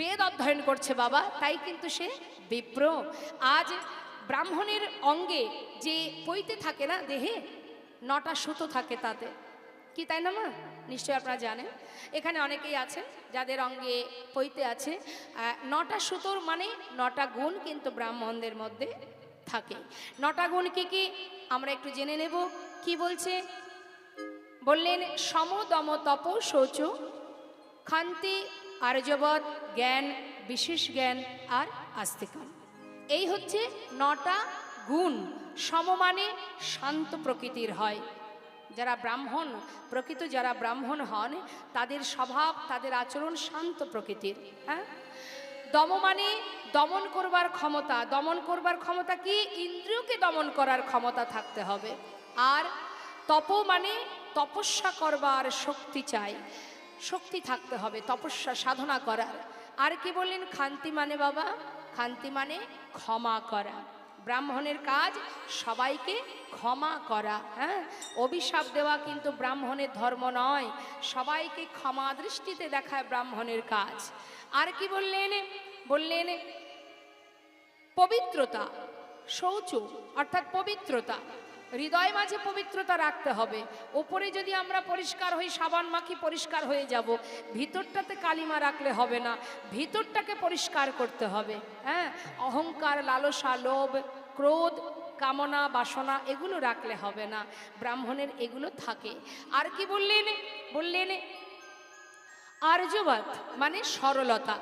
বেদ অধ্যয়ন করছে বাবা, তাই কিন্তু সে বিপ্র। আজ ব্রাহ্মণের অঙ্গে যে পইতে থাকে না দেহে, নটা সুতো থাকে তাতে। কি তাই না মা? নিশ্চয়ই আপনারা জানেন। এখানে অনেকেই আছেন যাদের অঙ্গে পইতে আছে। নটা সুতোর মানে নটা গুণ কিন্তু ব্রাহ্মণদের মধ্যে থাকে। নটা গুণ কি কি? আমরা একটু জেনে নেব। কি বলছে? বললেন সম দম তপ শৌচ খান্তি আর্যবৎ জ্ঞান, বিশেষ জ্ঞান আর আস্তিকাম এই হচ্ছে নটা গুণ সমমানে শান্ত প্রকৃতির হয়। যারা ব্রাহ্মণ, প্রকৃত যারা ব্রাহ্মণ হন, তাদের স্বভাব, তাদের আচরণ শান্ত প্রকৃতির হ্যাঁ? দম মানে দমন করবার ক্ষমতা, দমন করবার ক্ষমতা কি? ইন্দ্রিয়কে দমন করার ক্ষমতা থাকতে হবে। আর তপ মানে তপস্যা করবার শক্তি চাই। শক্তি থাকতে হবে, তপস্যা, সাধনা করার। আর কি বললেন? খান্তি মানে বাবা, খান্তি মানে ক্ষমা করা। ব্রাহ্মণের কাজ সবাইকে ক্ষমা করা হ্যাঁ? অভিশাপ দেওয়া কিন্তু ব্রাহ্মণের ধর্ম নয়, সবাইকে ক্ষমা দৃষ্টিতে দেখায় ব্রাহ্মণের কাজ। আর কি বললেন? বললেন পবিত্রতা, শৌচ, অর্থাৎ পবিত্রতা। হৃদয় মাঝে পবিত্রতা রাখতে হবে। ওপরে যদি আমরা পরিষ্কার হই, সাবান মাখি পরিষ্কার হয়ে যাব। ভিতরটাতে কালিমা রাখলে হবে না। ভিতরটাকে পরিষ্কার করতে হবে। হ্যাঁ? অহংকার, লালসা, লোভ, ক্রোধ, কামনা, বাসনা এগুলো রাখলে হবে না। ব্রাহ্মণের এগুলো থাকে। আর কি বললেন? বললেন আর্যবাদ মানে সরলতা।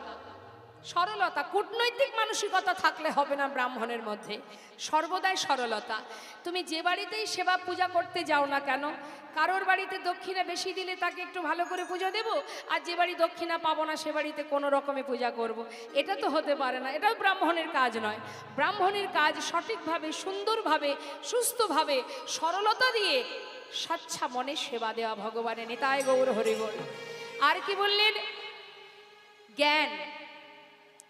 সরলতা, কূটনৈতিক মানসিকতা থাকলে হবে না ব্রাহ্মণের মধ্যে। সর্বদাই সরলতা। তুমি যে বাড়িতেই সেবা পূজা করতে যাও না কেন? কারোর বাড়িতে দক্ষিণা বেশি দিলে তাকে একটু ভালো করে পুজো দেব? আর যে বাড়ি দক্ষিণা পাবো না, সে বাড়িতে কোনো রকমে পূজা করব। এটা তো হতে পারে না। এটাও ব্রাহ্মণের কাজ নয়। ব্রাহ্মণের কাজ সঠিকভাবে, সুন্দরভাবে, সুস্থভাবে, সরলতা দিয়ে স্বচ্ছা মনে সেবা দেওয়া ভগবানের নেতায় গৌর হরিবল। আর কি বললেন? জ্ঞান।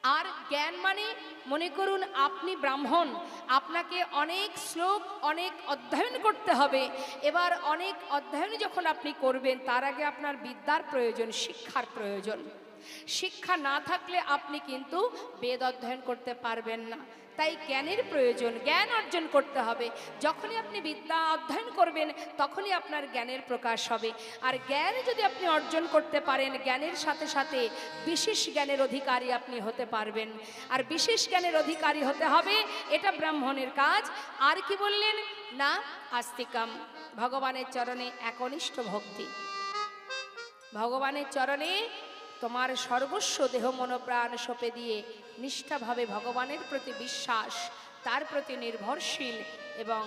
আর জ্ঞান মানে মনে করুন আপনি ব্রাহ্মণ, আপনাকে অনেক শ্লোক, অনেক অধ্যয়ন করতে হবে। এবার অনেক অধ্যয়ন যখন আপনি করবেন, তার আগে আপনার বিদ্যার প্রয়োজন, শিক্ষার প্রয়োজন। শিক্ষা না থাকলে আপনি কিন্তু বেদ অধ্যয়ন করতে পারবেন না। তাই জ্ঞানের প্রয়োজন, জ্ঞান অর্জন করতে হবে। যখনই আপনি বিদ্যা অধ্যয়ন করবেন, তখনই আপনার জ্ঞানের প্রকাশ হবে। আর জ্ঞান যদি আপনি অর্জন করতে পারেন, জ্ঞানের সাথে সাথে বিশেষ জ্ঞানের অধিকারী আপনি হতে পারবেন। আর বিশেষ জ্ঞানের অধিকারী হতে হবে, এটা ব্রাহ্মণের কাজ। আর কি বললেন? না, আস্তিকাম, ভগবানের চরণে একনিষ্ঠ ভক্তি। ভগবানের চরণে তোমার সর্বস্ব দেহ মনোপ্রাণ সপে দিয়ে নিষ্ঠাভাবে ভগবানের প্রতি বিশ্বাস তার প্রতি নির্ভরশীল এবং